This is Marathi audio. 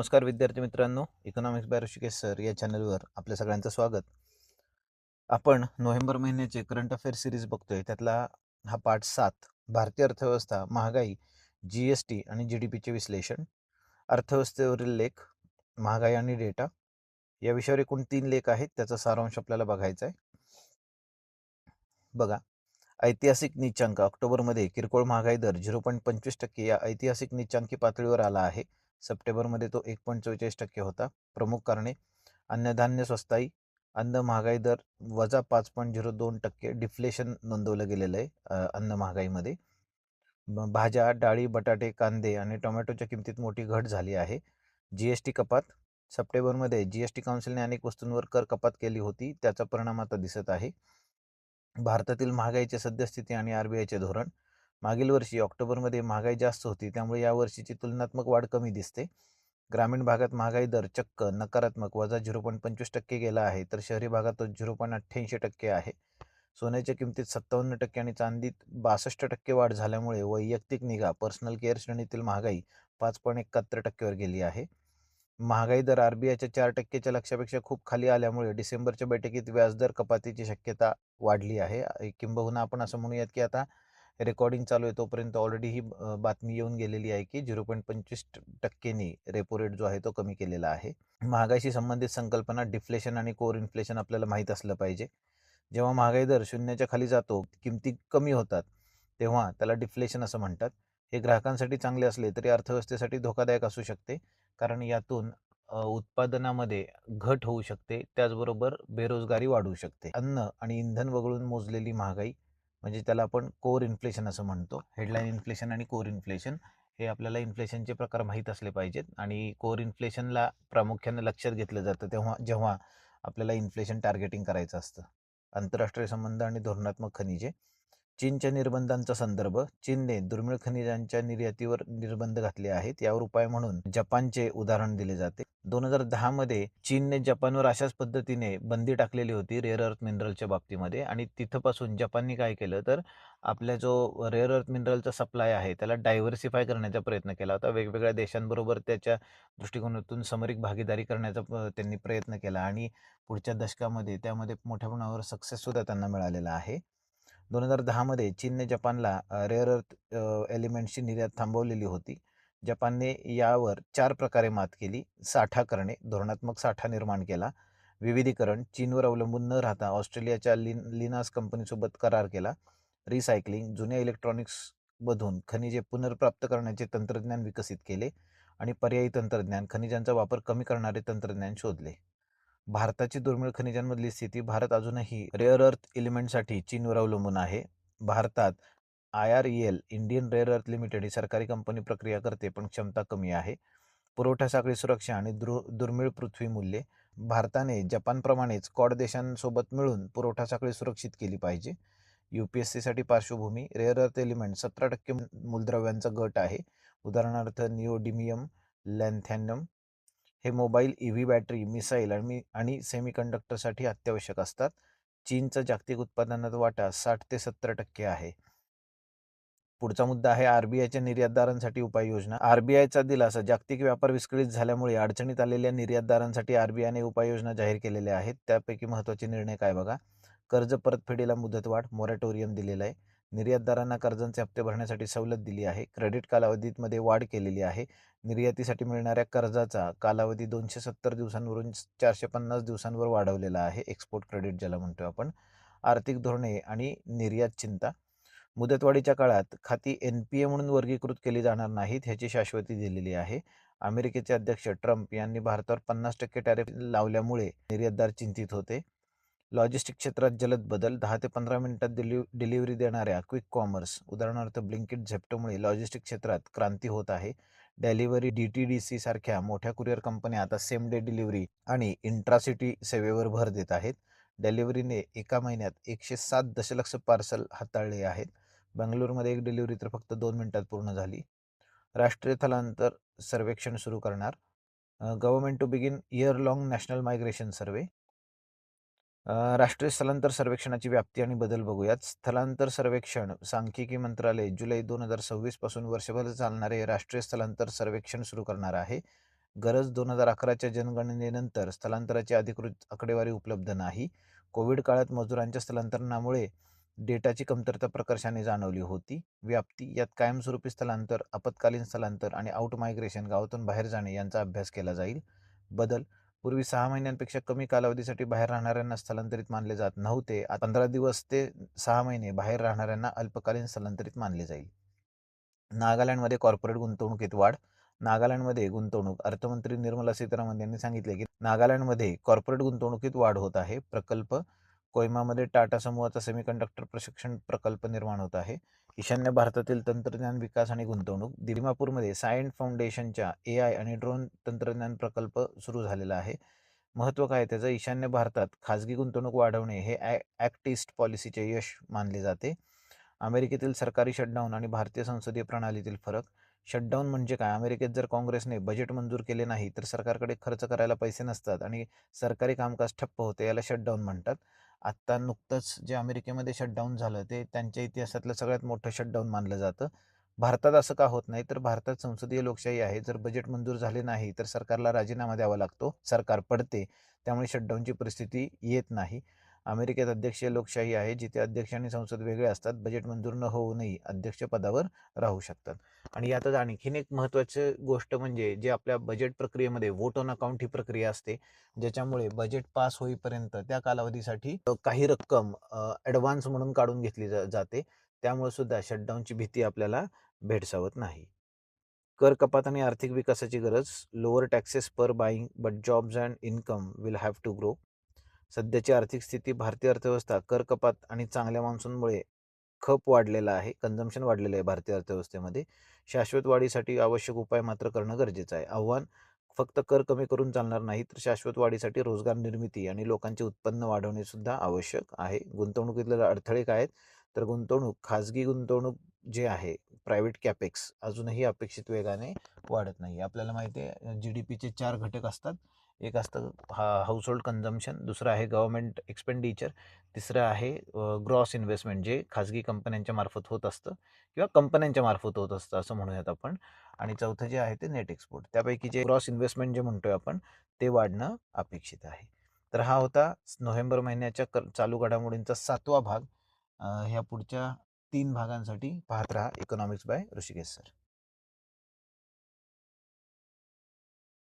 नमस्कार विद्यार्थी मित्रांनो इकॉनॉमिक्स बाय ऋषिकेश सर या चॅनलवर आपल्या सगळ्यांचं स्वागत. आपण नोव्हेंबर महिन्याचे करंट अफेअर सिरीज बघतोय त्यातला हा पाठ सात भारतीय अर्थव्यवस्था महागाई जी एस टी आणि जी डी पीचे विश्लेषण अर्थव्यवस्थेवरील लेख महागाई आणि डेटा या विषयावर एकूण तीन लेख आहेत त्याचा सारांश आपल्याला बघायचा आहे बघा ऐतिहासिक निचांक ऑक्टोबरमध्ये किरकोळ महागाई दर झिरो पॉईंट पंचवीस टक्के या ऐतिहासिक निचांकी पातळीवर आला आहे. सप्टेंबरमध्ये तो एक पॉईंट चव्वेचाळीस टक्के होता. प्रमुख कारणे अन्नधान्य स्वस्ताई अन्न महागाई दर वजा पाच पॉईंट झिरो दोन टक्के डिफ्लेशन नोंदवलं गेलेलं आहे अन्न महागाईमध्ये. भाज्या डाळी बटाटे कांदे आणि टोमॅटोच्या किमतीत मोठी घट झाली आहे. जी एस टी कपात सप्टेंबरमध्ये जी एस टी काउन्सिलने अनेक वस्तूंवर कर कपात केली होती त्याचा परिणाम आता दिसत आहे. भारतातील महागाईची सद्यस्थिती आणि आर बी आयचे धोरण मागील वर्षी ऑक्टोबरमध्ये महागाई जास्त होती त्यामुळे या वर्षीची तुलनात्मक वाढ कमी दिसते. ग्रामीण भागात महागाई दर चक्क नकारात्मक वजा झिरो पॉईंट पंचवीस टक्के गेला आहे तर शहरी भागात तो झिरो पॉईंट अठ्ठ्याऐंशी टक्के आहे. सोन्याच्या किमतीत सत्तावन्न टक्के आणि चांदीत बासष्ट टक्के वाढ झाल्यामुळे वैयक्तिक निगा पर्सनल केअर श्रेणीतील महागाई पाच पॉईंट एकाहत्तर टक्क्यावर गेली आहे. महागाई दर आर बी आयच्या चार टक्केच्या लक्ष्यापेक्षा खूप खाली आल्यामुळे डिसेंबरच्या बैठकीत व्याजदर कपातीची शक्यता वाढली आहे. किंबहुना आपण असं म्हणूयात की आता रेकॉर्डिंग चालू आहे तोपर्यंत ऑलरेडी ही बातमी येऊन गेलेली आहे की झिरो पॉईंट पंचवीस टक्केनी रेपो रेट जो आहे तो कमी केलेला आहे. महागाईशी संबंधित संकल्पना डिफ्लेशन आणि कोर इन्फ्लेशन आपल्याला माहीत असलं पाहिजे. जेव्हा महागाई दर शून्याच्या खाली जातो किमती कमी होतात तेव्हा त्याला डिफ्लेशन असं म्हणतात. हे ग्राहकांसाठी चांगले असले तरी अर्थव्यवस्थेसाठी धोकादायक असू शकते कारण यातून उत्पादनामध्ये घट होऊ शकते त्याचबरोबर बेरोजगारी वाढू शकते. अन्न आणि इंधन वगळून मोजलेली महागाई म्हणजे त्याला आपण कोर इन्फ्लेशन असं म्हणतो. हेडलाईन इन्फ्लेशन आणि कोर इन्फ्लेशन हे आपल्याला इन्फ्लेशनचे प्रकार माहीत असले पाहिजेत आणि कोर इन्फ्लेशनला प्रामुख्याने लक्षात घेतलं जातं तेव्हा जेव्हा आपल्याला इन्फ्लेशन टार्गेटिंग करायचं असतं. आंतरराष्ट्रीय संबंध आणि धोरणात्मक खनिजे चीनच्या निर्बंधांचा संदर्भ चीनने दुर्मिळ खनिजांच्या निर्यातीवर निर्बंध घातले आहेत. यावर उपाय म्हणून जपानचे उदाहरण दिले जाते. दोन हजार दहा मध्ये चीनने जपानवर अशाच पद्धतीने बंदी टाकलेली होती रेअर अर्थ मिनरलच्या बाबतीमध्ये. आणि तिथंपासून जपानने काय केलं? तर आपल्या जो रेअर अर्थ मिनरलचा सप्लाय आहे त्याला डायव्हर्सिफाय करण्याचा प्रयत्न केला होता. वेगवेगळ्या देशांबरोबर त्याच्या दृष्टिकोनातून समरिक भागीदारी करण्याचा प- त्यांनी प्रयत्न केला. आणि पुढच्या दशकामध्ये त्यामध्ये मोठ्या प्रमाणावर सक्सेससुद्धा त्यांना मिळालेला आहे. दोन हजार दहामध्ये चीनने जपानला रेअर अर्थ एलिमेंट्सची निर्यात थांबवलेली होती. जपानने यावर चार प्रकारे मात केली. साठा करणे धोरणात्मक साठा निर्माण केला. विविधीकरण चीनवर अवलंबून न राहता ऑस्ट्रेलियाच्या लिन लिनास कंपनीसोबत करार केला. रिसायकलिंग जुन्या इलेक्ट्रॉनिक्समधून खनिजे पुनर्प्राप्त करण्याचे तंत्रज्ञान विकसित केले आणि पर्यायी तंत्रज्ञान खनिजांचा वापर कमी करणारे तंत्रज्ञान शोधले. भारताची दुर्मिळ खनिजांमधली स्थिती भारत अजूनही रेअर अर्थ एलिमेंटसाठी चीनवर अवलंबून आहे. भारतात I R E L Indian rare earth limited ही सरकारी कंपनी प्रक्रिया करते पण क्षमता कमी आहे. पुरवठा साखळी सुरक्षा आणि दुर दुर्मिळ पृथ्वी मूल्ये भारताने जपानप्रमाणेच कॉड देशांसोबत मिळून पुरवठा साखळी सुरक्षित केली पाहिजे. यू पी एस सीसाठी पार्श्वभूमी रेअर अर्थ एलिमेंट सतरा टक्के मूलद्रव्यांचा गट आहे. उदाहरणार्थ निओडिमियम लॅन्थॅनम हे mobile E V battery missile आणि आणि सेमीकंडक्टरसाठी अत्यावश्यक असतात. चीनचा जागतिक उत्पादनात वाटा साठ ते सत्तर टक्के आहे. पुढचा मुद्दा आहे आरबीआयच्या निर्यातदारांसाठी उपाययोजना. आरबीआयचा दिलासा जागतिक व्यापार विस्कळीत झाल्यामुळे अडचणीत आलेल्या निर्यातदारांसाठी आरबीआयने उपाययोजना जाहीर केलेल्या आहेत. त्यापैकी महत्त्वाचे निर्णय काय बघा? कर्ज परतफेडीला मुदतवाढ मॉरेटोरियम दिलेला आहे. निर्यातदारांना कर्जांचे हप्ते भरण्यासाठी सवलत दिली आहे. क्रेडिट कालावधीमध्ये वाढ केलेली आहे. निर्यातीसाठी मिळणाऱ्या कर्जाचा कालावधी दोनशे सत्तर दिवसांवरून चारशे पन्नास दिवसांवर वाढवलेला आहे. एक्सपोर्ट क्रेडिट ज्याला म्हणतो आपण. आर्थिक धोरणे आणि निर्यात चिंता. मुदतवाढीच्या काळात खाती एन पी ए म्हणून वर्गीकृत केली जाणार नाहीत ह्याची शाश्वती दिलेली आहे. अमेरिकेचे अध्यक्ष ट्रम्प यांनी भारतावर पन्नास टक्के टॅरिफ लावल्यामुळे निर्यातदार चिंतित होते. लॉजिस्टिक क्षेत्रात जलद बदल दहा ते पंधरा मिनिटात डिलिव डिलिव्हरी देणाऱ्या क्विक कॉमर्स उदाहरणार्थ ब्लिंकिट झेप्टोमुळे लॉजिस्टिक क्षेत्रात क्रांती होत आहे. Delhivery D T D C सारख्या मोठ्या कुरिअर कंपन्या आता सेम डे डिलिव्हरी आणि इंट्रासिटी सेवेवर भर देत आहेत. डेलिव्हरीने एका महिन्यात एकशे सात दशलक्ष पार्सल हाताळले आहेत. बंगलोरमध्ये एक डिलिव्हरी तर फक्त दोन मिनिटात पूर्ण झाली. राष्ट्रीय स्थलांतर सर्वेक्षण सुरू करणार. Government to begin year long national migration survey. राष्ट्रीय स्थलांतर सर्वेक्षणाची व्याप्ती आणि बदल बघूयात. स्थलांतर सर्वेक्षण सांख्यिकी मंत्रालय जुलै दोन हजार सव्वीसपासून वर्षभर चालणारे राष्ट्रीय स्थलांतर सर्वेक्षण सुरू करणार आहे. गरज दोन हजार अकराच्या जनगणनेनंतर स्थलांतराची अधिकृत आकडेवारी उपलब्ध नाही. कोविड काळात मजुरांच्या स्थलांतरणामुळे डेटाची कमतरता प्रकर्षाने जाणवली होती. व्याप्ती यात कायमस्वरूपी स्थलांतर आपत्कालीन स्थलांतर आणि आउट मायग्रेशन गावातून बाहेर जाणे यांचा अभ्यास केला जाईल. बदल पूर्वी सहा महिन्यांपेक्षा कमी कालावधीसाठी बाहेर राहणाऱ्यांना स्थलांतरित मानले जात नव्हते. पंधरा दिवस ते सहा महिने बाहेर राहणाऱ्यांना अल्पकालीन स्थलांतरित मानले जाईल. नागालँडमध्ये कॉर्पोरेट गुंतवणुकीत वाढ. नागालँडमध्ये गुंतवणूक. अर्थमंत्री निर्मला सीतारामन यांनी सांगितले की नागालँडमध्ये कॉर्पोरेट गुंतवणुकीत वाढ होत आहे. प्रकल्प कोयमामध्ये टाटा समूहाचा सेमीकंडक्टर प्रशिक्षण प्रकल्प निर्माण होत आहे. ईशान्य भारतातील तंत्रज्ञान विकास आणि गुंतवणूक दिमापूरमध्ये सायंट फाउंडेशनच्या ए आय आणि ड्रोन तंत्रज्ञान प्रकल्प सुरू झालेला आहे. महत्त्व काय त्याचं ईशान्य भारतात खाजगी गुंतवणूक वाढवणे हे ॲ ॲक्ट ईस्ट पॉलिसीचे यश मानले जाते. अमेरिकेतील सरकारी शटडाऊन आणि भारतीय संसदीय प्रणालीतील फरक. शटडाऊन म्हणजे काय? अमेरिकेत जर काँग्रेसने बजेट मंजूर केले नाही तर सरकारकडे खर्च करायला पैसे नसतात आणि सरकारी कामकाज ठप्प होते याला शटडाऊन म्हणतात. आत्ता नुकतंच जे अमेरिकेमध्ये शटडाऊन झालं ते त्यांच्या इतिहासातलं सगळ्यात मोठं शटडाऊन मानलं जातं. भारतात असं का होत नाही तर भारतात संसदीय लोकशाही आहे. जर बजेट मंजूर झाले नाही तर सरकारला राजीनामा द्यावा लागतो. सरकार पडते. त्यामुळे शटडाऊनची परिस्थिती येत नाही. अमेरिकेत अध्यक्षीय लोकशाही आहे जिथे अध्यक्ष आणि संसद वेगळे असतात बजेट मंजूर न होऊनही अध्यक्षपदावर राहू शकतात. आणि यातच आणखीन एक महत्त्वाची गोष्ट म्हणजे जे आपल्या बजेट प्रक्रियेमध्ये वोट ऑन अकाउंट ही प्रक्रिया असते ज्याच्यामुळे बजेट पास होईपर्यंत त्या कालावधीसाठी काही रक्कम ॲडव्हान्स म्हणून काढून घेतली जाते. त्यामुळे सुद्धा शटडाऊनची भीती आपल्याला भेडसावत नाही. कर कपात आणि आर्थिक विकासाची गरज lower taxes per buying but jobs and income will have to grow सध्याची आर्थिक स्थिती भारतीय अर्थव्यवस्था कर कपात आणि चांगल्या मान्सूनमुळे खप वाढलेला आहे कन्झम्पन वाढलेलं आहे भारतीय अर्थव्यवस्थेमध्ये. शाश्वत वाढीसाठी आवश्यक उपाय मात्र करणं गरजेचं आहे. आव्हान फक्त कर कमी करून चालणार नाही तर शाश्वत वाढीसाठी रोजगार निर्मिती आणि लोकांचे उत्पन्न वाढवणे सुद्धा आवश्यक आहे. गुंतवणुकीतले अडथळे काय आहेत? तर गुंतवणूक खाजगी गुंतवणूक जे आहे प्रायव्हेट कॅपेक्स अजूनही अपेक्षित वेगाने वाढत नाही. आपल्याला माहिती आहे जी डी पीचे चार घटक असतात. एक असतं हा हाऊसहोल्ड कन्झम्शन दुसरं आहे गव्हर्मेंट एक्सपेंडिचर तिसरं आहे ग्रॉस इन्व्हेस्टमेंट जे खाजगी कंपन्यांच्या मार्फत होत असतं किंवा कंपन्यांच्या मार्फत होत असतं असं म्हणूयात आपण. आणि चौथं जे आहे ते नेट एक्सपोर्ट त्यापैकी जे ग्रॉस इन्व्हेस्टमेंट जे म्हणतोय आपण ते वाढणं अपेक्षित आहे. तर हा होता नोव्हेंबर महिन्याच्या क चालू घडामोडींचा सातवा भाग. ह्या पुढच्या तीन भागांसाठी पाहत राहा इकॉनॉमिक्स बाय ऋषिकेश सर